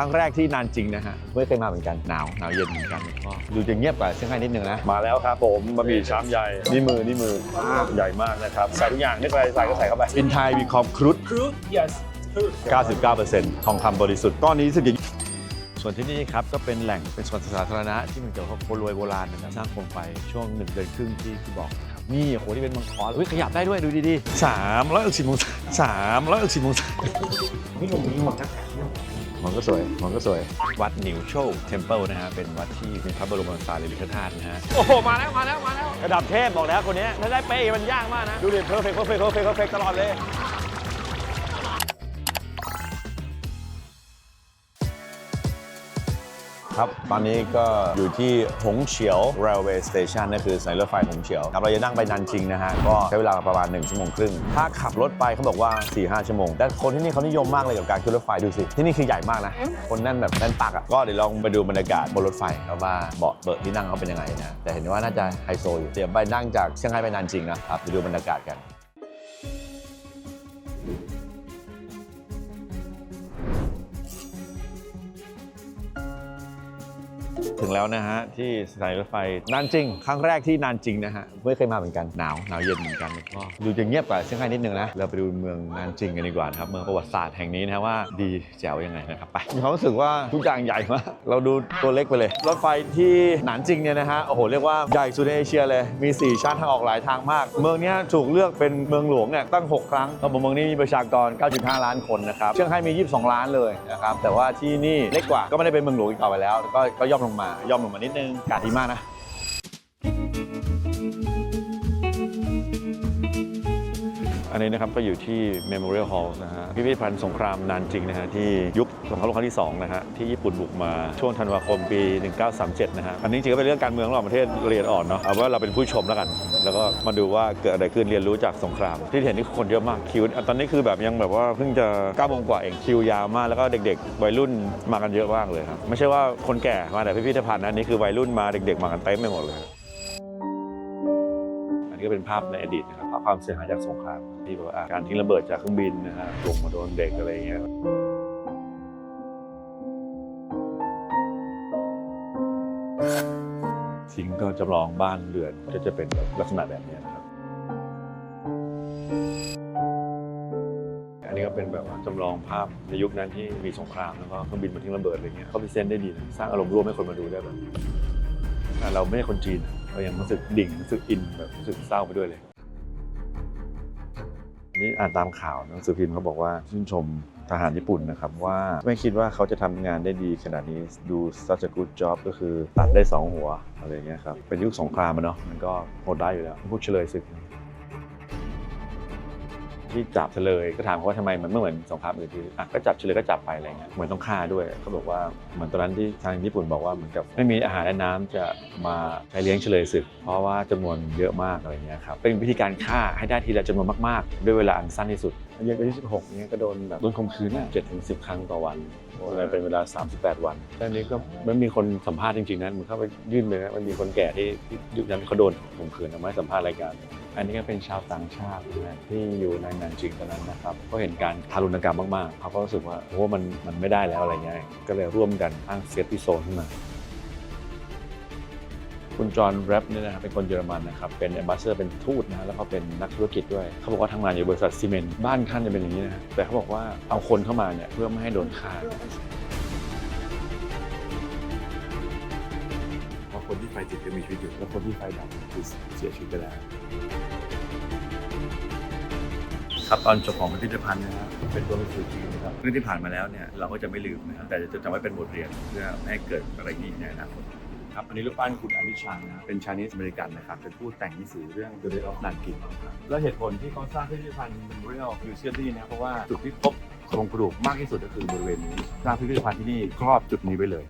ครั้งแรกที่นานจริงนะฮะไม่เคยมาเหมือนกันหนาวหนาวเย็นเหมือนกันก็ดูจะเงียบกว่าเซี่ยงไฮ้นิดนึงนะ มาแล้วครับผมบะหมี่ชามใหญ่นี่มือนี่มือใหญ่มากนะครับใส่ทุกอย่างนึกอะไรใส่ก็ใส่เข้าไปอินไทยมีคอมครุฑ Crude, yes. Crude. 99%ทองคำบริสุทธิ์ก้อนนี้สึกอย่างส่วนที่นี่ครับก็เป็นแหล่งเป็นสวนสาธารณะที่มันเกี่ยวกับคนรวยโบราณนะครับสร้างโคมไฟช่วงหนึ่งเดือนครึ่งที่ที่บอกนะครับนี่โอ้โหนี่เป็นมังกรเฮ้ยขยับได้ด้วยดูดีๆสามร้อยสิบองศาสามร้อยสิบองศานี่ผมมีหมดนะ มันก็สวยมันก็สวย วัดนิวโชว์เทมเพิลนะฮะ เป็นวัดที่มีพระบรมสารีริกธาตุนะฮะ โอ้โห มาแล้ว มาแล้ว มาแล้ว ระดับเทพบอกแล้วคนนี้ถ้าได้เป๊ะมันยากมากนะ ดูดิเพอร์เฟกต์เพอร์เฟกต์เพอร์เฟกต์เพอร์เฟกต์ตลอดเลย ครับ ตอนนี้ก็อยู่ที่หงเฉียว Railway Station นั่นคือสถานีรถไฟหงเฉียวครับเราจะนั่งไปนันจริงนะฮะ ก็ใช้เวลาประมาณ 1 ชั่วโมงครึ่ง ถ้าขับรถไปเขาบอกว่า 4-5 ชั่วโมง แต่คนที่นี่เขานิยมมากเลยกับการขึ้นรถไฟดูสิ ที่นี่คือใหญ่มากนะ คนแน่นแบบแน่นปักอะ ก็เดี๋ยวลองไปดูบรรยากาศบนรถไฟครับว่าเบาะเบอะที่นั่งเขาเป็นยังไงนะ แต่เห็นว่าน่าจะไฮโซอยู่ เดี๋ยวไปนั่งจากเชียงรายไปนันจริงนะครับไปดูบรรยากาศกัน ถึงแล้วนะฮะ ที่สถานีรถไฟนานจริง ครั้งแรกที่นานจริงนะฮะไม่เคยมาเหมือนกันหนาวหนาวเย็นเหมือนกันก็ดูจะเงียบกว่าเซี่ยงไฮ้นิดนึงนะเราไปดูเมืองนานจริงกันดีกว่าครับเมืองประวัติศาสตร์แห่งนี้นะว่าดีแจ๋วยังไงนะครับไปมีความรู้สึกว่าทุกอย่างใหญ่มากเราดูตัวเล็กไปเลย รถไฟที่นานจริงเนี่ยนะฮะโอ้โหเรียกว่าใหญ่สุดในเอเชียเลยมี 4ชั้นทางออกหลายทางมาก เมืองนี้ถูกเลือกเป็นเมืองหลวงเนี่ยตั้ง 6 ครั้งแล้วเมืองนี้มีประชากร 9.5 ล้านคนนะครับเซี่ยงไฮ้มี 22 ล้านเลยนะครับแต่ว่าที่นี่เล็กกว่าก็ไม่ได้เป็นเมืองหลวงอีกต่อไปแล้วก็ก็ย่อมลงมาย่อมลงมานิดนึงอากาศดีมากนะ อันนี้นะครับก็อยู่ที่ Memorial Hall นะฮะพิพิธภัณฑ์สงครามนานจริงนะฮะที่ยุคสงครามโลกครั้งที่2นะฮะที่ญี่ปุ่นบุกมาช่วงธันวาคมปี 1937 นะฮะอันนี้จริงๆก็เป็นเรื่องการเมืองระหว่างประเทศละเอียดอ่อนเนาะเอาว่าเราเป็นผู้ชมแล้วกัน แล้วก็มาดูว่าเกิดอะไรขึ้นเรียนรู้จากสงคราม ที่เห็นนี่คนเยอะมากคิวอะตอนนี้คือแบบยังแบบว่าเพิ่งจะ9โมงกว่าเองคิวยาวมากแล้วก็เด็ก ๆ วัยรุ่นมากันเยอะมากเลยครับไม่ใช่ว่าคนแก่มาแต่พิพิธภัณฑ์นะนี่คือวัยรุ่นมาเด็ก ๆ มากันเต็มไปหมดเลย นี้ก็เป็นภาพในอดีตนะครับภาพความเสียหายจากสงครามที่แบบการทิ้งระเบิดจากเครื่องบินนะฮะลงมาโดนเด็กอะไรอย่างเงี้ยทิ้งก็จำลองบ้านเรือนก็จะเป็นแบบลักษณะแบบนี้นะครับ อันนี้ก็เป็นแบบว่าจำลองภาพในยุคนั้นที่มีสงครามแล้วก็เครื่องบินมาทิ้งระเบิดอะไรเงี้ยเขาพิเศษได้ดีนะสร้างอารมณ์ร่วมให้คนมาดูได้แบบอ่เราไม่ใช่คนจีน เรายังรู้สึกดิ่งรู้สึกอินแบบรู้สึกเศร้าไปด้วยเลยนี่อ่านตามข่าวหนังสือพิมพ์เขาบอกว่าชื่นชมทหารญี่ปุ่นนะครับว่าไม่คิดว่าเขาจะทำงานได้ดีขนาดนี้ดู such a good job ก็คือตัดได้สองหัวอะไรอย่างเงี้ยครับเป็นยุคสงครามอะเนาะมันก็โหดได้อยู่แล้วพวกเฉลยศึก ที่จับเฉลยก็ถามเขาว่าทำไมมันไม่เหมือนสงครามอื่นที่อะก็จับเฉลยก็จับไปอะไรเงี้ยเหมือนต้องฆ่าด้วยเขาบอกว่าเหมือนตอนนั้นที่ทางญี่ปุ่นบอกว่าเหมือนกับไม่มีอาหารและน้ำจะมาใช้เลี้ยงเฉลยศึก เพราะว่าจำนวนเยอะมากอะไรเงี้ยครับเป็นวิธีการฆ่าให้ได้ทีละจำนวนมาก ๆ ด้วยเวลาอันสั้นที่สุด อายุอายุ16เนี้ยก็โดนแบบโดนข่มขืนเจ็ดถึงสิบครั้งต่อวันอะไรเป็นเวลา 38 วันแล้วอันนี้ก็มันมีคนสัมภาษณ์จริงๆนะมันเข้าไปยื่นเลยนะมันมีคนแก่ที่ที่ยุคนั้นเขาโดนข่มขืนเอามาให้สัมภาษณ์รายการ อันนี้ก็เป็นชาวต่างชาตินะที่อยู่ในนันจิงตอนนั้นนะครับก็เห็นการทารุณกรรมมากๆเขาก็รู้สึกว่าโอ้มันมันไม่ได้แล้วอะไรเงี้ยก็เลยร่วมกันตั้งเซฟตี้โซนขึ้นมา คุณจอห์นแรปเนี่ยนะครับเป็นคนเยอรมันนะครับเป็นแอมบาสเดอร์เป็นทูตนะแล้วก็เป็นนักธุรกิจด้วย เขาบอกว่าทำงานอยู่บริษัทซีเมนต์บ้านท่านจะเป็นอย่างนี้นะแต่เขาบอกว่าเอาคนเข้ามาเนี่ยเพื่อไม่ให้โดนฆ่าเพราะคนที่ไฟติดจะมีชีวิตอยู่แล้วคนที่ไฟดับคือเสียชีวิตไปแล้วครับตอนจบของพิพิธภัณฑ์นะฮะเป็นตัวหนังสือจีนนะครับเรื่องที่ผ่านมาแล้วเนี่ยเราก็จะไม่ลืมนะครับแต่จะจำไว้เป็นบทเรียนเพื่อไม่ให้เกิดอะไรอย่างนี้ในอนาคต ครับ อันนี้รูปปั้นคุณอนิชันะ เป็นชานิสอเมริกันนะครับ เป็นผู้แต่งหนังสือเรื่อง The Day of Nanking ครับแล้วเหตุผลที่เขาสร้างพิพิธภัณฑ์ Memorial Museum ที่นี่นะเพราะว่าจุดที่พบโครงกระดูกมากที่สุดก็คือบริเวณนี้สร้างพิพิธภัณฑ์ที่นี่ครอบจุดนี้ไว้เลย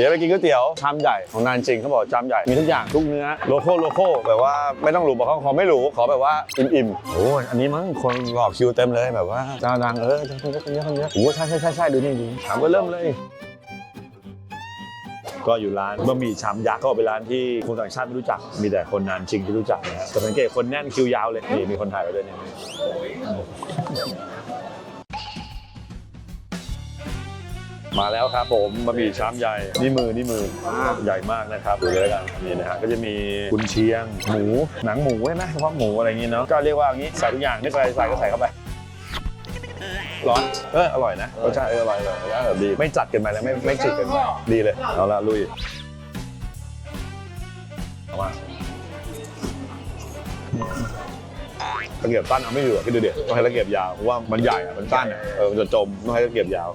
ดี๋ยวไปกินก๋วยเตี๋ยวชามใหญ่ของนานจริงเขาบอกชามใหญ่มีทุกอย่างทุกเนื้อโลโก้โลโก้แบบว่าไม่ต้องหรูบอกเขาขอไม่หรูขอแบบว่าอิ่มๆโอ้ยอันนี้มั้งคนรอคิวเต็มเลยแบบว่าเจ้าดังเออเจ้าคนเยอะคนเยอะคนเยอะโอ้ใช่ใช่ใช่ใช่ดูนี่ดูถามก็เริ่มเลยก็อยู่ร้านบะหมี่ชามยักษ์ก็เป็นร้านที่คนต่างชาติไม่รู้จัก มีแต่คนนานจริงที่รู้จักนะฮะแต่สังเกตคนแน่นคิวยาวเลยนี่มีคนถ่ายไว้ด้วยเนี่ย มาแล้วครับผมบะหมี่ชามใหญ่นี่มือนี่มือใหญ่มากนะครับดูเลยล้วกันนี่นะฮะก็จะมีกุนเชียง หมูหนังหมูใช่ไหมเฉพาะหมูอะไรอย่างงี้เนาะก็เรียกว่าอย่างงี้ใส่ทุกอย่างนึกอะไรใส่ก็ใส่เข้าไปร้อนเอออร่อยนะรสชาติเอออร่อยเลยรสชาติแบบดี ไม่จัดเกินไปแล้วไม่ไม่จืดเกินไปดีเลยเอาละลุยเอามาตะเกียบสั้นเอาไม่อยู่อะคิดดูเด็ดต้องให้ตะเกียบยาวเพราะว่ามันใหญ่อะมันสั้นอะเออมันจะจมต้องให้ตะเกียบยาว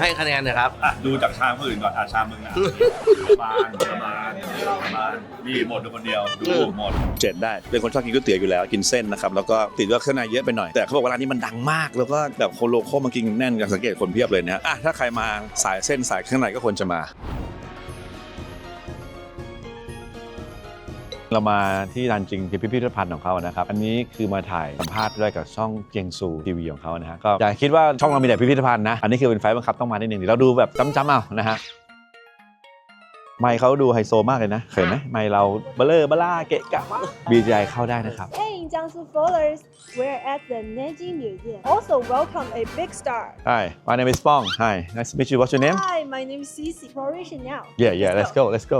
ให้คะแนนหนะครับ อะดูจากชามคนอื่นก่อนอะชามมึงอะประมาณประมาณประมาณนี่หมดดูคนเดียว ดูหมด เจ็ดได้เป็นคนชอบกินก๋วยเตี๋ยวอยู่แล้วกินเส้นนะครับแล้วก็ติดว่าเครื่องในเยอะไปหน่อยแต่เขาบอกว่าร้านนี้มันดังมาก แล้วก็แบบคนโลโก้มากินแน่นกันสังเกตคนเพียบเลยนะฮะอะถ้าใครมาสายเส้นสายเครื่องในก็ควรจะมา เรามาที่ลานจริงที่พิพิธภัณฑ์ของเขานะครับ อันนี้คือมาถ่ายสัมภาษณ์ด้วยกับช่องเจียงซูทีวีของเขานะฮะก็อย่าคิดว่าช่องเรามีแต่พิพิธภัณฑ์นะ อันนี้คือเป็นไฟล์บังคับต้องมานิดนึงเดี๋ยวเราดูแบบจำๆเอานะฮะไมค์เขาดูไฮโซมากเลยนะเห็นไหมไมค์เราเบลเลอร์เบล่าเกะกะ BGI เข้าได้นะครับ Hey, Jiangsu followers, we're at the Nanjing Museum. Also, welcome a big star. Hi my name is Pong Hi nice to meet you what's your name Hi, my name is Cici. Exploration now. Yeah yeah let's go let's go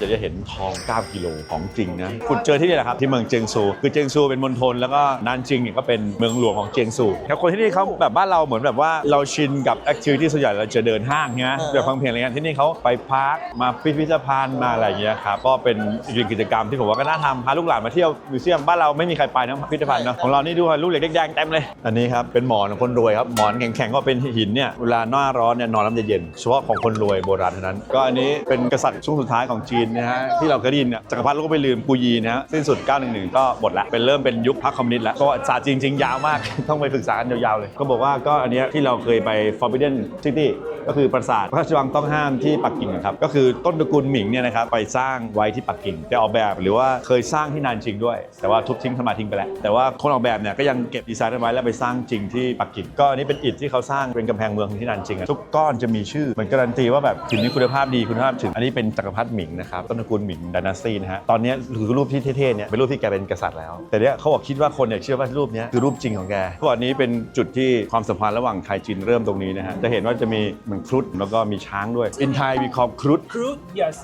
จะได้เห็นทอง 9 กิโลของจริงนะคุณเจอที่นี่แหละครับที่เมืองเจียงซู คือเจียงซูเป็นมณฑลแล้วก็นานจิงเนี่ยก็เป็นเมืองหลวงของเจียงซูแล้วคนที่นี่เขาแบบบ้านเราเหมือนแบบว่าเราชินกับแอคทิวิตี้ส่วนใหญ่เราจะเดินห้างใช่ไหมแบบฟังเพลงอะไรเงี้ยที่นี่เขาไปพาร์คมาพิพิธภัณฑ์มาอะไรอย่างเงี้ยครับก็เป็นอีกหนึ่งกิจกรรมที่ผมว่าก็น่าทำพาลูกหลานมาเที่ยวมิวเซียมบ้านเราไม่มีใครไปนะพิพิธภัณฑ์เนาะของเรานี่ดูลูกเหล็กแดงๆเต็มเลยอันนี้ครับเป็นหมอนของคนรวยครับหมอนแข็งๆก็เป็นหินเนี่ยเวลาหน้าร้อนเนี่ยนอนแล้วมันจะเย็นเฉพาะของคนรวยโบราณเท่านั้น ก็อันนี้เป็นกษัตริย์ช่วงสุดท้ายของจีนนะฮะที่เราเคยได้ยินเนี่ยจักรพรรดิโลกไปลืมกูยีนะฮะสิ้นสุด 911 ก็หมดละเป็นเริ่มเป็นยุคพรรคคอมมิวนิสต์แล้วก็ศาสตร์จริง ๆ ยาวมาก ต้องไปศึกษากันยาวๆเลย ก็บอกว่าก็อันเนี้ยที่เราเคยไป Forbidden City ก็คือปราสาทพระราชวังต้องห้ามที่ปักกิ่งครับก็คือต้นตระกูลหมิงเนี่ยนะครับไปสร้างไว้ที่ปักกิ่งจะออกแบบหรือว่าเคยสร้างที่นานจริงด้วย แต่ว่าทุบทิ้งทำลายทิ้งไปแล้วแต่ว่าคนออกแบบเนี่ยก็ยังเก็บดีไซน์เอาไว้แล้วไปสร้างจริงที่ปักกิ่งก็อันนี้เป็นอิฐที่เขาสร้างเป็นกำแพงเมืองที่นานจริงทุกก้อนจะมีชื่อเหมือนการันตีว่าแบบหินนี้คุณภาพดีคุณภาพถึงอันนี้เป็นจักรพรรดิหมิงนะครับต้นตระกูลหมิงดานาซีนะฮะตอนนี้ยคือรูปที่เท่ๆเนี่ยเป็นรูปที่แกเป็นกษัตริย์แล้ว แต่เนี้ยเขาบอกคิดว่าคนเนี่ยเชื่อว่ารูปเนี้ยคือรูปจริงของแกเพราะอันนี้เป็นจุดที่ความสัมพันธ์ระหว่างไทยจีนเริ่มตรงนี้นะฮะจะเห็นว่าจะมีเหมือนครุฑแล้วก็มีช้างด้วย in Thai we call ครุฑ Crude? Yes.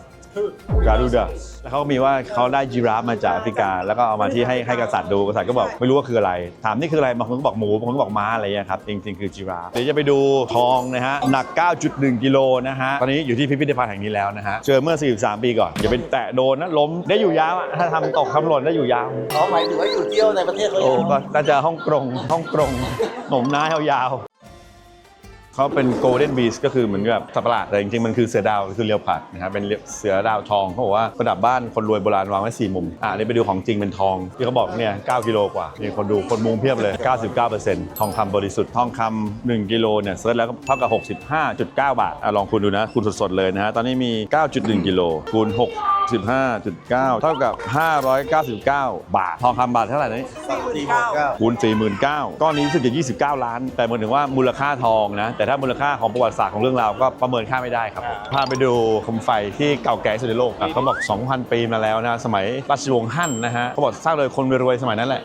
การูดาแล้วเขาก็มีว่าเขาได้จีราฟมาจากแอฟริกา แล้วก็เอามาที่ให้ให้กษัตริย์ดูกษัตริย์ก็บอกไม่รู้ว่าคืออะไร ถามนี่คืออะไรบางคนก็บอกหมูบางคนก็บอกม้าอะไรอย่างเงี้ยครับจริงๆคือจีราฟเดี๋ยวจะไปดูทองนะฮะหนัก 9.1 กิโลนะฮะตอนนี้อยู่ที่พิพิธภัณฑ์แห่งนี้แล้วนะฮะเจอเมื่อ 43 ปีก่อนอย่าไปแตะโดนนะล้มได้อยู่ยาวอะถ้าทำตกทำหล่นได้อยู่ยาวอ๋อหมายถึงว่าอยู่เที่ยวในประเทศเขาโอ้ยังก็น่าจะฮ่องกงฮ่องกงหนมน้ายาวๆ เขาเป็นโกลเด้นบีสก็คือเหมือนกับสัตว์ประหลาดแต่จริงๆ มันคือเสือดาวคือเรียวผัดนะครับเป็นเสือดาวทองเขาบอกว่าประดับบ้านคนรวยโบราณวางไว้สี่มุมอ่านี่ไปดูของจริงเป็นทองที่เขาบอกเนี่ย9กิโลกว่ามีคนดูคนมุงเพียบเลย 99%ทองคำบริสุทธิ์ทองคำ1กิโลเนี่ยเซิร์ชแล้วเท่ากับ 65.9 บาทอะลองคูณดูนะคูณสดๆเลยนะฮะตอนนี้มี 9.1กิโลคูณ 65.9 เท่ากับ 599 บาท ทองคำบาทเท่าไหร่นะสี่หกเก้าคูณ49,000ก้อนนี้รู้สึกจะ29 ล้าน แต่หมายถึงว่ามูลค่าทองนะ แต่ถ้ามูลค่าของประวัติศาสตร์ของเรื่องราวก็ประเมินค่าไม่ได้ครับพาไปดูโคมไฟที่เก่าแก่ที่สุดในโลกอะเขาบอก 2,000 ปีมาแล้วนะ สมัยราชวงศ์ฮั่นนะฮะเขาบอกสร้างโดยคนรวยๆสมัยนั้นแหละ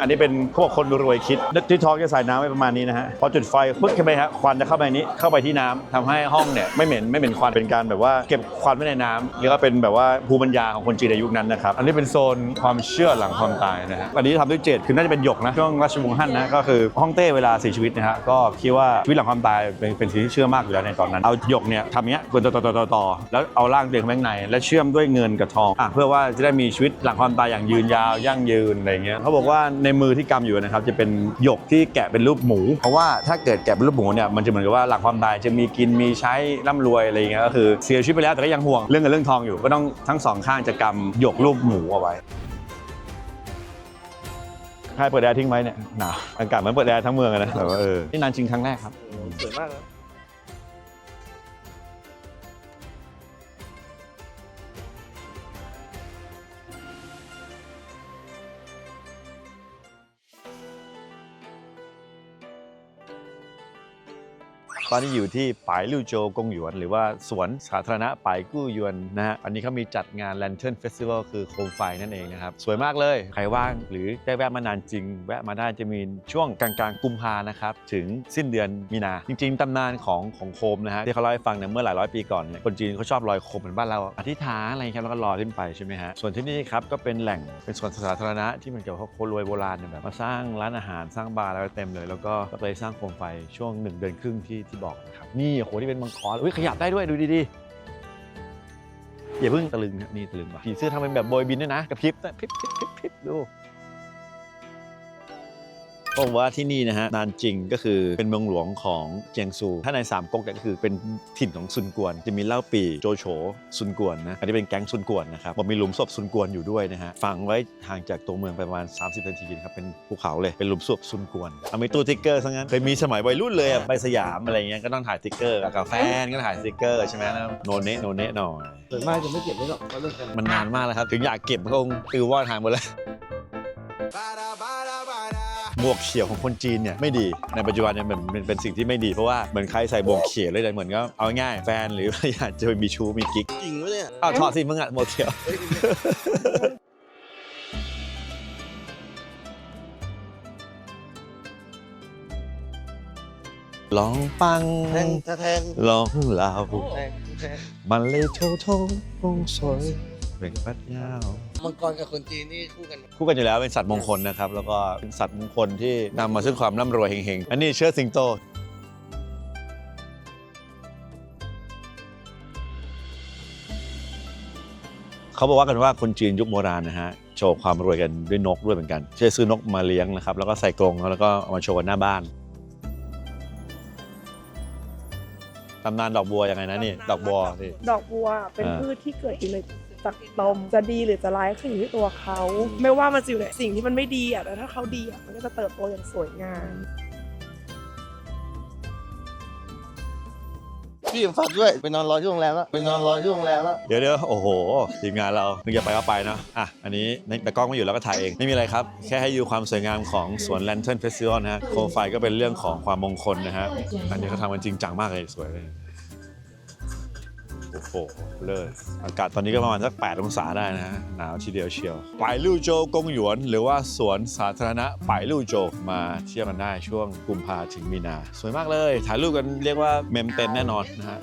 อันนี้เป็นเขาบอกคนรวยคิดที่ท้องจะใส่น้ำไว้ประมาณนี้นะฮะพอจุดไฟปึ๊บเข้าไปฮะควันจะเข้าไปนี้เข้าไปที่น้ำทำให้ห้องเนี่ยไม่เหม็นไม่เหม็นควันเป็นการแบบว่าเก็บควันไว้ในน้ำแล้วก็เป็นแบบว่าภูมิปัญญาของคนจีนในยุคนั้นนะครับอันนี้เป็นโซนความเชื่อหลังความตายนะฮะอันนี้ทำด้วยเจดคือน่าจะเป็นหยกนะช่วงราชวงศ์ฮั่นนะก็คือฮ่องเต้เวลาเสียชีวิตนะฮะก็คิดว่าชีวิตหลังความตายเป็นเป็นสิ่งที่เชื่อมากอยู่แล้วในตอนนั้น เอาหยกเนี่ยทำเงี้ยต่อต่อต่อต่อต่อแล้วเอาร่างตัวเองเข้าไปข้างใน และเชื่อมด้วยเงินกับทองอะเพื่อว่าจะได้มีชีวิตหลังความตายอย่างยืนยาวยั่งยืนอะไรเงี้ยเขาบอกว่าในมือที่กำอยู่นะครับ จะเป็นหยกที่แกะเป็นรูปหมู เพราะว่าถ้าเกิดแกะเป็นรูปหมูเนี่ยมันจะเหมือนกับว่าหลังความตายจะมีกินมีใช้ร่ำรวยอะไรเงี้ยก็คือเสียชีวิตไปแล้วแต่ก็ยังห่วงเรื่องเงินเรื่องทองอยู่ก็ต้องทั้งสองข้างจะกำหยกรูปหมูเอาไว้ใครเปิดแอร์ทิ้งไว้เนี่ยหนาวอากาศเหมือนเปิดแอร์ทั้งเมืองอะนะแบบว่าเออนี่นานจริงครั้งแรกครับสวยมากนะ ตอนนี้อยู่ที่ปายลู่โจกงหยวน หรือว่าสวนสาธารณะปายกู้หยวนนะฮะอันนี้เขามีจัดงาน Lantern Festival คือโคมไฟนั่นเองนะครับ สวยมากเลย ใครว่างหรือได้แวะมานานจริง แวะมาได้จะมีช่วงกลางๆ กุมภานะครับ ถึงสิ้นเดือนมีนา จริง ๆ ตำนานของของโคมนะฮะที่เขาเล่าให้ฟังเนี่ยเมื่อหลายร้อยปีก่อนเนี่ยคนจีนเขาชอบลอยโคมเหมือนบ้านเราอธิษฐานอะไรครับแล้วก็ลอยขึ้นไปใช่ไหมฮะส่วนที่นี่ครับก็เป็นแหล่งเป็นสวนสาธารณะที่มันเกี่ยวกับคนรวยโบราณเนี่ยแบบมาสร้างร้านอาหารสร้างบาร์อะไรเต็มเลย แล้วก็ก็เลยสร้างโคมไฟช่วงหนึ่งเดือนครึ่งที่ที่บอกนะครับนี่โอ้โหนี่เป็นมังกรอุ้ยขยับได้ด้วยดูดีๆอย่าเพิ่งตะลึงนะนี่ตะลึงว่ะผีเสื้อทำเป็นแบบโบยบินด้วยนะกระพริบนะพริบพริบพริบพริบดู ก็บอกว่าที่นี่นะฮะนานจริงก็คือเป็นเมืองหลวงของเจียงซู ถ้าในสามก๊กเนี่ยก็คือเป็นถิ่นของซุนกวน จะมีเล่าปีโจโฉซุนกวนนะอันนี้เป็นแก๊งซุนกวนนะครับบอกมีหลุมศพซุนกวนอยู่ด้วยนะฮะฝังไว้ห่างจากตัวเมืองไปประมาณ 30นาทีนะครับเป็นภูเขาเลยเป็นหลุมศพซุนกวนเอามีตู้ติ๊กเกอร์ซะงั้นเคยมีสมัยวัยรุ่นเลยอะไปสยามอะไรเงี้ยก็ต้องถ่ายติ๊กเกอร์กับแฟนก็ถ่ายติ๊กเกอร์ใช่ไหมแล้วโนเนะโนเนะหน่อยสวยมากจะไม่เก็บไว้หรอกก็เรื่องกันมันนานมากแล้วครับถึงอยากเก็บมันก็คงติวว่อนหายหมดแล้ว บวกเขียวของคนจีนเนี่ยไม่ดีในปัจจุบันเนี่ยมันเป็นเป็นสิ่งที่ไม่ดีเพราะว่าเหมือนใครใส่บวกเขียวเลยเหมือนก็เอาง่ายๆแฟนหรืออยากจะไปมีชู้มีกิ๊กจริงวะเนี่ยอ้าวถอดสิมึงอะบวกเขียว ลองปังแทงถ้าแทงลองเหล่าแทงแทง มันเลยโทโทคงสวยเป็นปัดยาว มังกรกับคนจีนนี่คู่กัน คู่กันอยู่แล้วเป็นสัตว์มงคลนะครับ แล้วก็เป็นสัตว์มงคลที่นำมาซึ่งความร่ำรวยเฮงๆ อันนี้เชิดสิงโต เขาบอกว่ากันว่าคนจีนยุคโบราณนะฮะ โชว์ความรวยกันด้วยนกด้วยเหมือนกันใช้ซื้อนกมาเลี้ยงนะครับ แล้วก็ใส่กรงแล้วก็เอามาโชว์กันหน้าบ้านตำนานดอกบัวยังไงนะนี่ ดอกบัวนี่ ดอกบัวเป็นอ่า พืชที่เกิดอยู่ใน จากตมจะดีหรือจะร้ายขึ้นอยู่ที่ตัวเขา ไม่ว่ามันจะอยู่ในสิ่งที่มันไม่ดีอะแต่ถ้าเขาดีอะมันก็จะเติบโตอย่างสวยงามพี่ฝากด้วยไปนอนรอที่โรงแรมแล้วไปนอนรอที่โรงแรมแล้วเดี๋ยวเดี๋ยวโอ้โหทีมงานเรานึกจะไปก็ไปเนาะอะอันนี้แต่กล้องไม่อยู่แล้วก็ถ่ายเอง ไม่มีอะไรครับ แค่ให้ดูความสวยงามของสวน Lantern Festival นะฮะโคมไฟก็เป็นเรื่องของความมงคลนะฮะอันนี้เขาทำกันจริงจังมากเลยสวยเลย โอ้โหเลิศอากาศตอนนี้ก็ประมาณสัก 8 องศาได้นะฮะหนาวทีเดียวเชียวป่ายลู่โจวกงหยวน หรือว่าสวนสาธารณะป่ายลู่โจวมาเที่ยวกันได้ช่วงกุมภาถึงมีนา สวยมากเลย ถ่ายรูปกันเรียกว่าเมมเต็มแน่นอนนะฮะ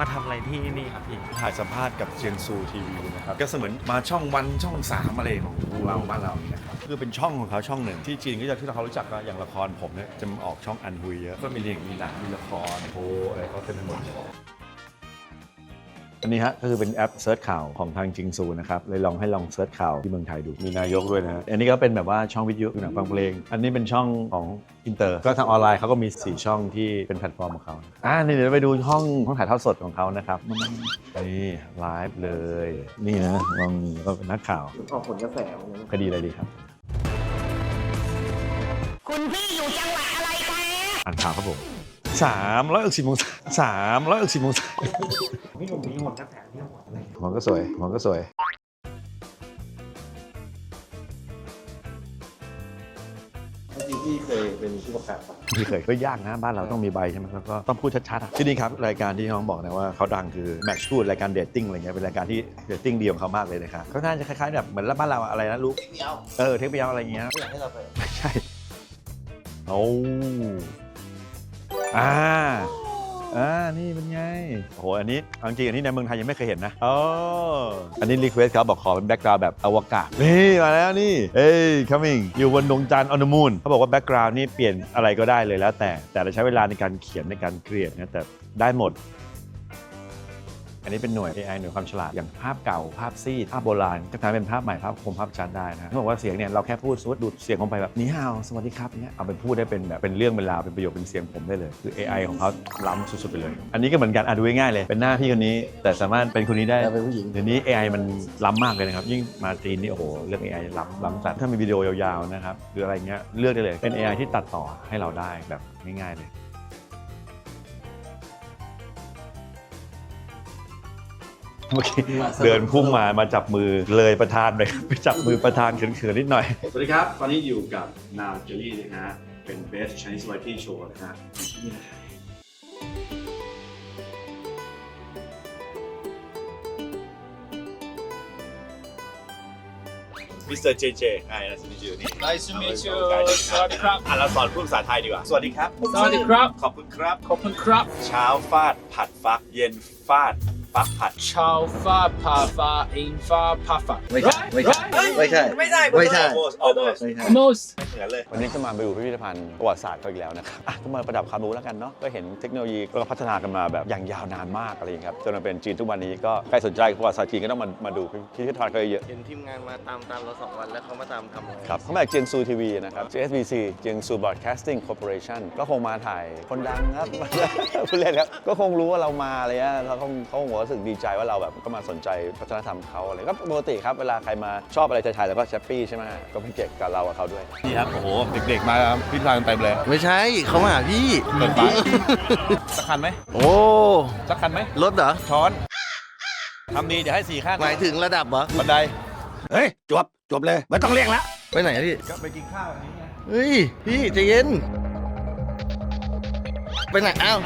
มาทำอะไรที่นี่ครับพี่ ถ่ายสัมภาษณ์กับเจียงซูทีวีนะครับ ก็เสมือนมาช่องวันช่องสามอะไรของเราบ้านเราเนี่ยนะครับคือเป็นช่องของเขาช่องหนึ่งที่จีนก็จะที่เรารู้จักก็อย่างละครผมเนี่ยจะมาออกช่องอันฮุยเยอะก็มีเรื่องมีหนังมีละครโพอะไรเขาเต็มไปหมด อันนี้ฮะก็คือเป็นแอปเซิร์ชข่าวของทางจิงซูนะครับเลยลองให้ลองเซิร์ชข่าวที่เมืองไทยดูมีนายกด้วยนะฮะอันนี้ก็เป็นแบบว่าช่องวิทยุดูหนังฟังเพลง อันนี้เป็นช่องของอินเตอร์ ก็ทางออนไลน์เขาก็มี 4 ช่องที่เป็นแพลตฟอร์มของเขาอ่านี่เดี๋ยวไปดูห้องห้องถ่ายทอดสดของเขานะครับนี่ไลฟ์เลยนี่นะลองก็เป็นนักข่าวออกผลกระแสคดีอะไรดีครับ คุณพี่อยู่จังหวัดอะไรคะอ่านข่าวครับผม สามร้อยสิบโมงสามร้อยสิบโมงพี่หนุ่มมีหมดกระแสที่หัวอะไรหัวก็สวยหัวก็สวย จริงพี่เคยเป็นผู้ประกาศปะพี่เคยก็ยากนะบ้านเราต้องมีใบใช่ไหมแล้วก็ต้องพูดชัดๆอะที่นี่ครับรายการที่น้องบอกนะว่าเขาดังคือแมทช์พูดรายการเดทติ้งอะไรเงี้ยเป็นรายการที่เดทติ้งเดียวของเขามากเลยนะครับก็น่าจะคล้ายๆแบบเหมือนบ้านเราอะไรนะลูกไม่เอาเออเทคไปยาวอะไรเงี้ยไม่อยากให้เราไปไม่ใช่ โอ้ อ่าอ่านี่เป็นไงโอ้โหอันนี้เอาจริงๆอันนี้ในเมืองไทยยังไม่เคยเห็นนะอ๋ออันนี้รีเควสเขาบอกขอเป็นแบ็กกราวด์แบบอวกาศนี่มาแล้วนี่เอ้ย coming อยู่บนดวงจันทร์ on the moon เขาบอกว่าแบ็กกราวด์นี่เปลี่ยนอะไรก็ได้เลยแล้วแต่แต่เราใช้เวลาในการเขียนในการเกรียดนะแต่ได้หมด อันนี้เป็นหน่วย AI หน่วยความฉลาดอย่างภาพเก่าภาพซีดภาพโบราณก็ทำเป็นภาพใหม่ภาพคมภาพชัดได้นะเขาบอกว่าเสียงเนี่ยเราแค่พูดสมมติดูดเสียงลงไปแบบนี่ฮาวสวัสดีครับเนี่ยเอาไปพูดได้เป็นแบบเป็นเรื่องเป็นราวเป็นประโยคเป็นเสียงผมได้เลย คือ AI ของเขาล้ำสุดๆไปเลย อันนี้ก็เหมือนกันอะดูง่ายๆเลยเป็นหน้าพี่คนนี้ แต่สามารถเป็นคนนี้ได้แต่เป็นผู้หญิง เดี๋ยวนี้ AI มันล้ำมากเลยนะครับยิ่งมาจีนนี่โอ้โหเรื่อง AI ล้ำล้ำจัดถ้ามีวิดีโอยาวๆนะครับหรืออะไรเงี้ยเลือกได้เลยเป็น AI ที่ตัดต่อให้เราได้แบบง่ายๆเลย เมื่อกี้เดินพุ่งมามาจับมือเลยประธานไปไปจับมือประธานเขินๆนิดหน่อย สวัสดีครับ ตอนนี้อยู่กับนาวเจลลี่นะฮะ เป็น Best Chinese Variety Show นะฮะนี่นะมิสเตอร์เจเจไอ้นะสมิจูนี่ Nice to meet you สวัสดีครับอะเราสอนพูดภาษาไทยดีกว่า สวัสดีครับ สวัสดีครับ ขอบคุณครับ ขอบคุณครับ เช้าฟาดผัดฟัก เย็นฟาด ฟักผัดชาวฟ้าพาฟ้าอิงฟ้าพาฟ้า ไม่ใช่ไม่ใช่ไม่ใช่ไม่ใช่ไม่ใช่ almost almost ไม่ใช่ most ไม่เหมือนเลย วันนี้ก็มาดูพิพิธภัณฑ์ประวัติศาสตร์เขาอีกแล้วนะครับอะก็มาประดับความรู้แล้วกันเนาะก็เห็นเทคโนโลยีก็พัฒนากันมาแบบอย่างยาวนานมากอะไรอย่างเงี้ยครับจนมาเป็นจีนทุกวันนี้ก็ใครสนใจประวัติศาสตร์จีนก็ต้องมามาดูพิพิธภัณฑ์เขาเยอะ เห็นทีมงานมาตามตามเราสองวันแล้วเขามาตามทำครับเขามาจากเจียงซูทีวีนะครับ JSBC เจียงซู Broadcasting Corporation ก็คงมาถ่ายคนดังครับพูดเล่นครับ ก็คงรู้ว่าเรามาอะไรเงี้ยเขาคงเขาคงรู้สึกดีใจว่าเราแบบก็มาสนใจวัฒนธรรมเขาอะไรก็ปกติครับเวลาใครมาชอบอะไรไทยๆแล้วก็แฮปปี้ใช่ไหมก็เป็นเกียรติกับเรากับเขาด้วย นี่ครับ โอ้โห เด็กๆ มาพิพิธภัณฑ์เต็มเลยไม่ใช่เขามาหาพี่เปิดฟ้าสักคันไหมโอ้สักคันไหมรถเหรอช้อนทำดีเดี๋ยวให้สี่ขั้นหมายถึงระดับเหรอบันไดเฮ้ยจบจบเลยไม่ต้องเรียกแล้วไปไหนอะพี่ก็ไปกินข้าวอันนี้ไงเฮ้ยพี่ใจเย็น ไปไหนอ้าว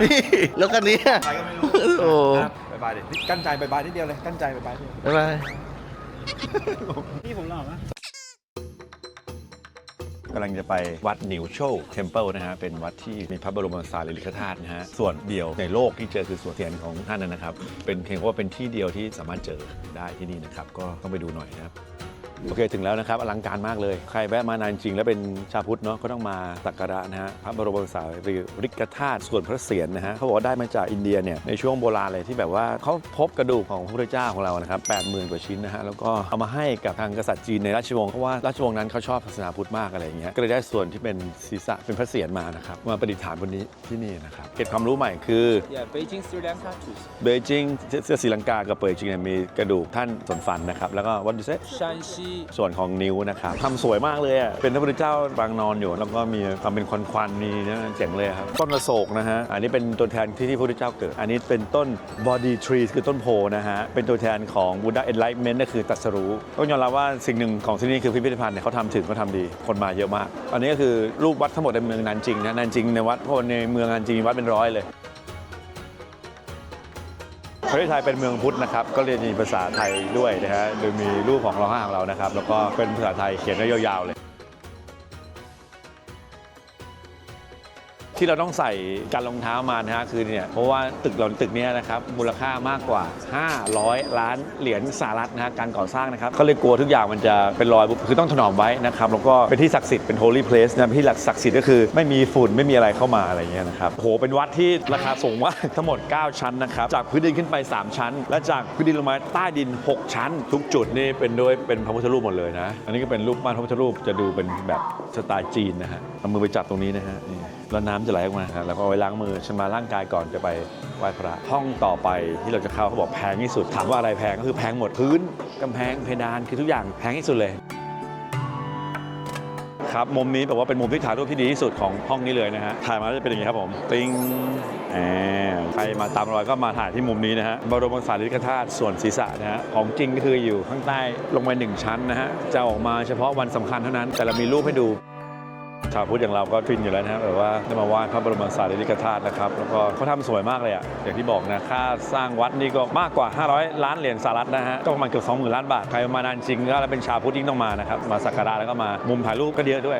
พี่แล้วกันนี้อะใครก็ไม่รู้โอ้บายบายดิกั้นใจบายบายนิดเดียวเลย กั้นใจบายบายนิดเดียวบ๊ายบายกำลังจะไปวัดนิวโชว์เทมเพิลนะฮะ เป็นวัดที่มีพระบรมสารีริกธาตุนะฮะ ส่วนเดียวในโลกที่เจอคือส่วนเทียนของท่านนะนะครับ เป็นเพียงว่าเป็นที่เดียวที่สามารถเจอได้ที่นี่นะครับ ก็ต้องไปดูหน่อยนะครับ โอเคถึงแล้วนะครับอลังการมากเลย ใครแวะมานานจริงแล้วเป็นชาวพุทธเนาะก็ต้องมาสักการะนะฮะพระบรมสารีริกธาตุส่วนพระเศียรนะฮะเขาบอกว่าได้มาจากอินเดียเนี่ยในช่วงโบราณเลยที่แบบว่าเขาพบกระดูกของพระพุทธเจ้าของเรานะครับแปดหมื่นกว่าชิ้นนะฮะแล้วก็เอามาให้กับทางกษัตริย์จีนในราชวงศ์เพราะว่าราชวงศ์นั้นเขาชอบศาสนาพุทธมากอะไรอย่างเงี้ยก็เลยได้ส่วนที่เป็นศีรษะเป็นพระเศียรมานะครับมาประดิษฐานบนนี้ที่นี่นะครับเก็บความรู้ใหม่คือ yeah Beijing Sri Lanka too เบจิงเสื้อศรีลังกากับเปยจิงเนี่ยมีกระดูกท่านสนฟันนะครับแล้วก็วันดิเซ山西ส่วนของนิ้วนะครับทำสวยมากเลยอะเป็นพระพุทธเจ้าบางนอนอยู่ แล้วก็มีความเป็นควันควันๆมีนะเจ๋งเลยครับต้นอโศกนะฮะอันนี้เป็นตัวแทนที่ที่พระพุทธเจ้าเกิด อันนี้เป็นต้น body tree คือต้นโพนะฮะเป็นตัวแทนของ Buddha enlightenment นั่นคือตัสรู้ต้องยอมรับว่าสิ่งหนึ่งของที่นี่คือพิพิธภัณฑ์เนี่ยเขาทำถึงเขาทำดีคนมาเยอะมาก อันนี้ก็คือรูปวัดทั้งหมดในเมืองนานจริงนะนานจริงในวัดเพราะในเมืองนานจริงมีวัดเป็นร้อยเลย ประเทศไทยเป็นเมืองพุทธนะครับก็เรียนมีภาษาไทยด้วยนะฮะโดยมีรูปของเราห้าของเรานะครับแล้วก็เป็นภาษาไทยเขียนได้ยาวๆเลย ที่เราต้องใส่การรองเท้ามานะฮะคือเนี่ยเพราะว่าตึกเราตึกเนี้ยนะครับมูลค่ามากกว่า 500 ล้านเหรียญสหรัฐนะฮะการก่อสร้างนะครับเขาเลยกลัวทุกอย่างมันจะเป็นรอยคือต้องถนอมไว้นะครับแล้วก็เป็นที่ศักดิ์สิทธิ์เป็น holy place นะเป็นที่ศักดิ์สิทธิ์ก็คือไม่มีฝุ่นไม่มีอะไรเข้ามาอะไรเงี้ยนะครับโหเป็นวัดที่ราคาสูงมากทั้งหมด 9 ชั้นนะครับจากพื้นดินขึ้นไป 3 ชั้น และจากพื้นดินลงมาใต้ดิน 6 ชั้น ทุกจุดนี่เป็นโดยเป็นพระพุทธรูปหมดเลยนะอันนี้ก็เป็นรูปปั้นพระพุทธรูปจะดูเป็นแบบสไตล์จีนนะฮะเอามือไปจับตรงนี้นะฮะแล้วน้ำจะไหลออกมาแล้วก็เอาไว้ล้างมือชำระร่างกายก่อนจะไปไหว้พระห้องต่อไปที่เราจะเข้าเขาบอกแพงที่สุด ถามว่าอะไรแพงก็คือแพงหมดพื้นกำแพงเพดานคือทุกอย่างแพงที่สุดเลยครับมุมนี้แบบว่าเป็นมุมที่ถ่ายรูปที่ดีที่สุดของห้องนี้เลยนะฮะถ่ายมาแล้วจะเป็นอย่างนี้ครับผมปิ้งแอบใครมาตามรอยก็มาถ่ายที่มุมนี้นะฮะบรมสารีริกธาตุส่วนศีรษะนะฮะของจริงก็คืออยู่ข้างใต้ลงไปหนึ่งชั้นนะฮะจะออกมาเฉพาะวันสำคัญเท่านั้น แต่เรามีรูปให้ดู ชาวพุทธอย่างเราก็ฟินอยู่แล้วนะครับแบบว่าได้มาไหว้พระบรมสารีริกธาตุนะครับแล้วก็เขาทำสวยมากเลยอะอย่างที่บอกนะค่าสร้างวัดนี่ก็มากกว่า 500 ล้านเหรียญสหรัฐนะฮะก็ประมาณเกือบ20,000ล้านบาทใครมานานจริงก็แล้วเป็นชาวพุทธยิ่งต้องมานะครับมาสักการะแล้วก็มามุมถ่ายรูปก็เยอะด้วย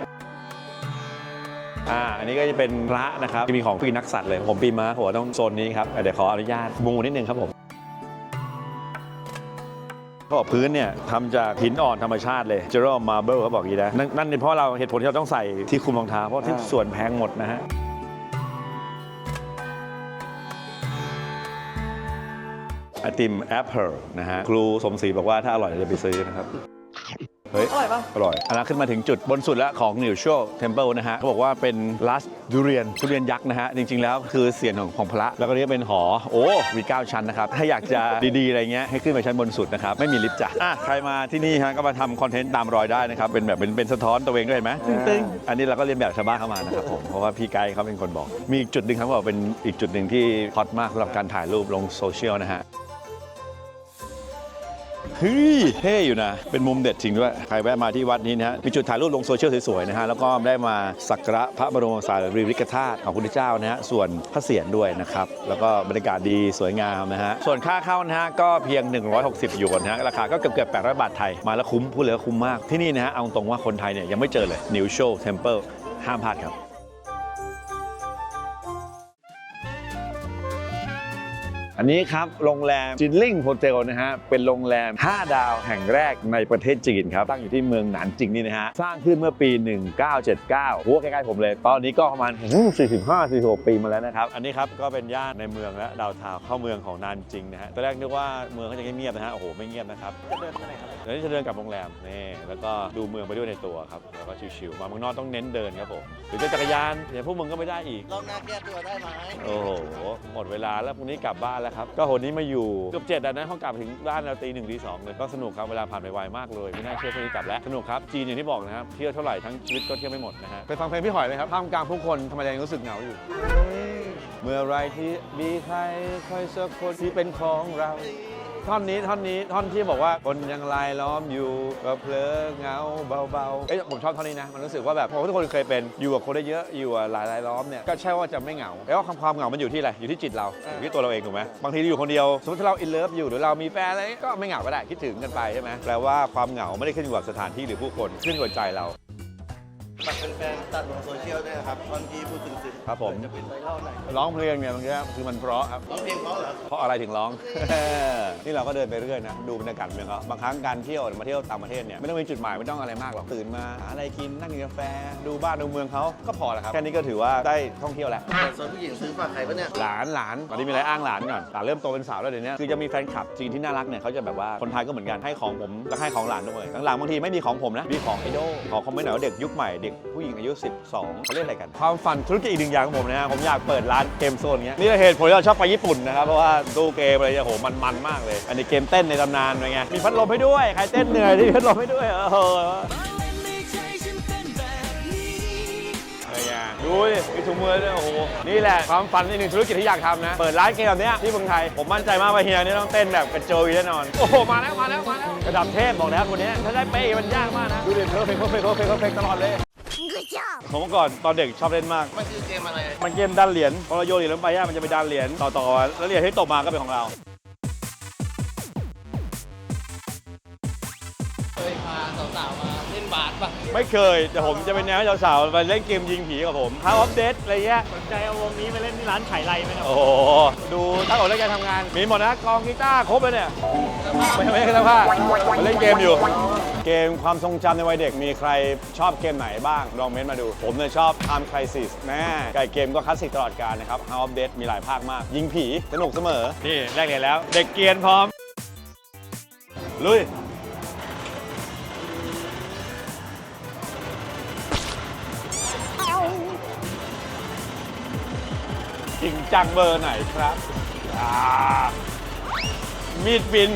อ่า อันนี้ก็จะเป็นพระนะครับที่มีของปีนักสัตว์เลย ผมปีม้าหัวต้องโซนนี้ครับ เดี๋ยวขออนุญาตมูนิดนึงครับผม เขาบอกพื้นเนี่ยทำจากหินอ่อนธรรมชาติเลยเจอร์มาร์เบิลเขาบอกอย่างนี้นะนั่นนั่นเป็นเพราะเราเหตุผลที่เราต้องใส่ที่คลุมรองเท้าเพราะที่ส่วนแพงหมดนะฮะไอติมแอปเปิลนะฮะครูสมศรีบอกว่าถ้าอร่อยเราจะไปซื้อนะครับ เฮ้ย อร่อยปะอร่อยอันนั้นขึ้นมาถึงจุดบนสุดแล้วของ New s h o w Temple นะฮะเขาบอกว่าเป็น last ดุเรียนทุเรียนยักษ์นะฮะ จริง ๆ แล้วคือเสียงของของพระ แล้วก็เรียกเป็นหอ โอ้ มี 9 ชั้นนะครับ ถ้าอยากจะดีๆ อะไรเงี้ยให้ขึ้นไปชั้นบนสุดนะครับ ไม่มีลิฟต์จ้ะอะใครมาที่นี่ฮะก็มาทำคอนเทนต์ตามรอยได้นะครับ เป็นแบบเป็นเป็นสะท้อนตัวเองด้วยเห็นไหมตึ้งๆอันนี้เราก็เรียนแบบชาวบ้านเข้ามานะครับผมเพราะว่าพี่ไกด์เขาเป็นคนบอก มีอีกจุดหนึ่งครับบอกเป็นอีกจุดหนึ่งที่ฮอตมากสำหรับการถ่ายรูปลงโซเชียลนะฮะ เฮ้ยเท่อยู่นะ เป็นมุมเด็ดจริงด้วย ใครแวะมาที่วัดนี้นะฮะมีจุดถ่ายรูปลงโซเชียลสวยๆนะฮะแล้วก็ได้มาสักการะพระบรมสารีริกธาตุของพระพุทธเจ้านะฮะส่วนพระเศียรด้วยนะครับแล้วก็บรรยากาศดีสวยงามนะฮะส่วนค่าเข้านะฮะก็เพียง 160หยวนนะฮะราคาก็เกือบเกือบ800บาทไทยมาแล้วคุ้มพูดเลยว่าคุ้มมากที่นี่นะฮะเอาตรงว่าคนไทยเนี่ยยังไม่เจอเลย New Show Temple ห้ามพลาดครับ อันนี้ครับโรงแรมจินลิงโฮเทลนะฮะเป็นโรงแรม 5 ดาวแห่งแรกในประเทศจีนครับตั้งอยู่ที่เมืองหนานจิงนี่นะฮะสร้างขึ้นเมื่อปี 1979 หัวใกล้ๆผมเลย ตอนนี้ก็ประมาณ 45-46 ปีมาแล้วนะครับ อันนี้ครับก็เป็นย่านในเมืองและดาวเทาวน์เข้าเมืองของนานจิงนะฮะตอนแรกนึกว่าเมืองเขาจะเงียบๆนะฮะโอ้โหไม่เงียบนะครับจะเดินไปไหนครับเดี๋ยวนี้จะเดินกลับโรงแรมนี่แล้วก็ดูเมืองไปด้วยในตัวครับแล้วก็ชิวๆมาเมืองนอกต้องเน้นเดินครับผมหรือจะจักรยานเดี๋ยวพวกมึงก็ไม่ได้อีกรอบหน้าแก้ตัวได้ไหมโอ้โหหมดเวลาแล้วพรุ่งนี้กลับบ้านแล้วครับ ก็โหนนี้มาอยู่เกือบเจ็ดแล้วนะเขากลับถึงบ้านเราตีหนึ่งตีสองเลยก็สนุกครับเวลาผ่านไปไวมากเลยไม่น่าเชื่อพรุ่งนี้กลับแล้วสนุกครับจีนอย่างที่บอกนะครับเที่ยวเท่าไหร่ทั้งชีวิตก็เที่ยวไม่หมดนะฮะไปฟังเพลงพี่หอยเลยครับท่ามกลางผู้คนทำไมยังรู้สึกเหงาอยู่ เมื่อไรที่มีใครคอยสักคนที่เป็นของเรา ท่อนนี้ท่อนนี้ท่อนที่บอกว่าคนยังลายล้อมอยู่ก็เพลอเหงาเบาๆเอ้ยผมชอบท่อนนี้นะ มันรู้สึกว่าแบบผมทุกคนเคยเป็นอยู่กับคนได้เยอะอยู่กับหลายรายล้อมเนี่ยก็ใช่ว่าจะไม่เหงาแต่ว่าความความเหงามันอยู่ที่อะไรอยู่ที่จิตเราอยู่ที่ตัวเราเองถูกไหมบางทีอยู่คนเดียวสมมติถ้าเราอินเลิฟอยู่หรือเรามีแฟนอะไรก็ไม่เหงาก็ได้คิดถึงกันไปใช่ไหมแปลว่าความเหงาไม่ได้ขึ้นอยู่กับสถานที่หรือผู้คนขึ้นอยู่กับใจเรา ฝากแฟนๆตัดลงโซเชียลด้วยนะครับตอนที่พูดถึงสิครับผม จะเป็นไวรัลหน่อยร้องเพลงเนี่ยบางทีคือมันเพราะครับ ร้องเพลงเพราะเหรอเพราะอะไรถึงร้อง นี่เราก็เดินไปเรื่อยนะ ดูบรรยากาศเมืองเขาบางครั้งการเที่ยวมาเที่ยวต่างประเทศเนี่ยไม่ต้องมีจุดหมายไม่ต้องอะไรมากหรอกตื่นมาหาอะไรกินนั่งกินกาแฟ ดูบ้านดูเมืองเขาก็พอแล้วครับแค่นี้ก็ถือว่าได้ท่องเที่ยวแล้ว แต่ส่วนผู้หญิงซื้อฝากใครปะเนี่ย หลานหลานตอนนี้มีอะไรอ้างหลานก่อนหลานเริ่มโตเป็นสาวแล้วเดี๋ยวนี้คือจะมีแฟนคลับจีนที่น่ารักเนี่ยเขาจะแบบว่าคนไทยก็เหมือนกันให้ของผมแล้วให้ของหลานด้วยหลังๆบางทีไม่มีของผมนะมีของไอดอลขอคอมเมนต์หน่อยว่าเด็กยุคใหม่เด็กผู้หญิงอายุ 12เขาเล่นอะไรกัน ความฝันธุรกิจอีกหนึ่งอย่างของผมนะฮะผมอยากเปิดร้านเกมโซนเงี้ยนี่เหตุผลที่เราชอบไปญี่ปุ่นนะครับเพราะว่าตู้เกมอะไรเนี่ยโหมันมันๆมากเลย อันนี้เกมเต้นในตำนานเป็นไงมีพัดลมให้ด้วยใครเต้นเหนื่อยที่พัดลมให้ด้วยเอออะไรเงี้ยดูดิมีถุงมือด้วยโอ้โห นี่แหละความฝันอีกหนึ่งธุรกิจที่อยากทำนะ เปิดร้านเกมแบบเนี้ยที่เมืองไทย ผมมั่นใจมากว่าเฮียนี่ต้องเต้นแบบกระโจยแน่นอน โอ้โห มาแล้ว มาแล้ว มาแล้วระดับเทพบอกแล้วคนนี้ ถ้าได้เป๊ะมันยากมากนะ ดูดิเพอร์เฟกต์เพอร์เฟกต์เพอร์เฟกต์เพอร์เฟก ต์ตลอดเลยผมเมื่อก่อนตอนเด็กชอบเล่นมาก มันคือเกมอะไร มันเกมดันเหรียญพอเราโยนเหรียญลงไปย่ามันจะไปดันเหรียญต่อๆกันแล้วเหรียญที่ตกมาก็เป็นของเรา เคยพาสาวๆมาเล่น บาสปะไม่เคย แต่ผมจะเป็นแนวให้สาวๆมาเล่นเกมยิงผีกับผม House of Dead อะไรเงี้ย สนใจเอาวงนี้ไปเล่นที่ร้านขายไรไหมครับโอ้โห ดูตั้งอกเล่นการทำงาน มีหมดนะกลองกีตาร์ครบเลยเนี่ย ไม่ไม่ใช่เสื้อผ้ามาเล่นเกมอยู่ เกมความทรงจำในวัยเด็กมีใครชอบเกมไหนบ้าง ลองเม้นต์มาดู ผมเนี่ยชอบ Time Crisis แม่ไก่เกมก็คลาสสิกตลอดกาลนะครับ House of Dead มีหลายภาคมาก ยิงผี สนุกเสมอ นี่แรกเรียนแล้ว เด็กเกรียนพร้อม ลุย จริงจังเบอร์ไหนครับอ่ามีดบิน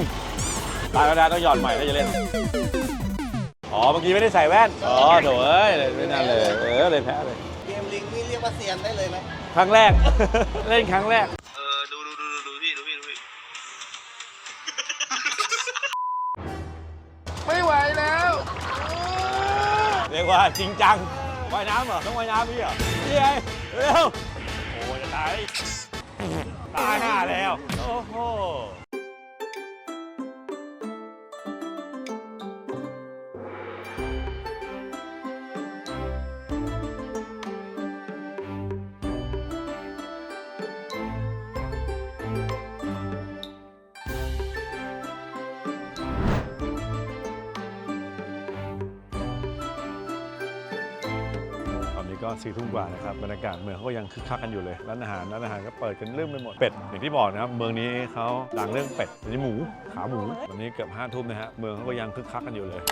ตายแล้วนะต้องหย่อนใหม่ถ้าจะเล่น อ๋อเมื่อกี้ไม่ได้ใส่แว่น อ๋อโถเอ้ยไม่น่าเลย เออเลยแพ้เลย เกมลิงนี่เรียกว่าเซียนได้เลยไหมครั้งแรก เล่นครั้งแรก เออดูดูดูดูพี่ดูพี่ดูพี่ไม่ไหวแล้ว เรียกว่าจริงจังว่ายน้ำเหรอ ต้องว่ายน้ำพี่เหรอพี่ไงเร็วโอ้ยจะตาย ตายห่าแล้ว โอ้โห สี่ทุ่มกว่านะครับบรรยากาศเมืองเขาก็ยังคึกคักกันอยู่เลยร้านอาหารร้านอาหารก็เปิดกันเริ่มไปหมดเป็ดอย่างที่บอกนะครับเมืองนี้เขาดังเรื่องเป็ดอันนี้หมูขาหมูวันนี้เกือบห้าทุ่มนะฮะเมืองเขาก็ยังคึกคักกันอยู่เลย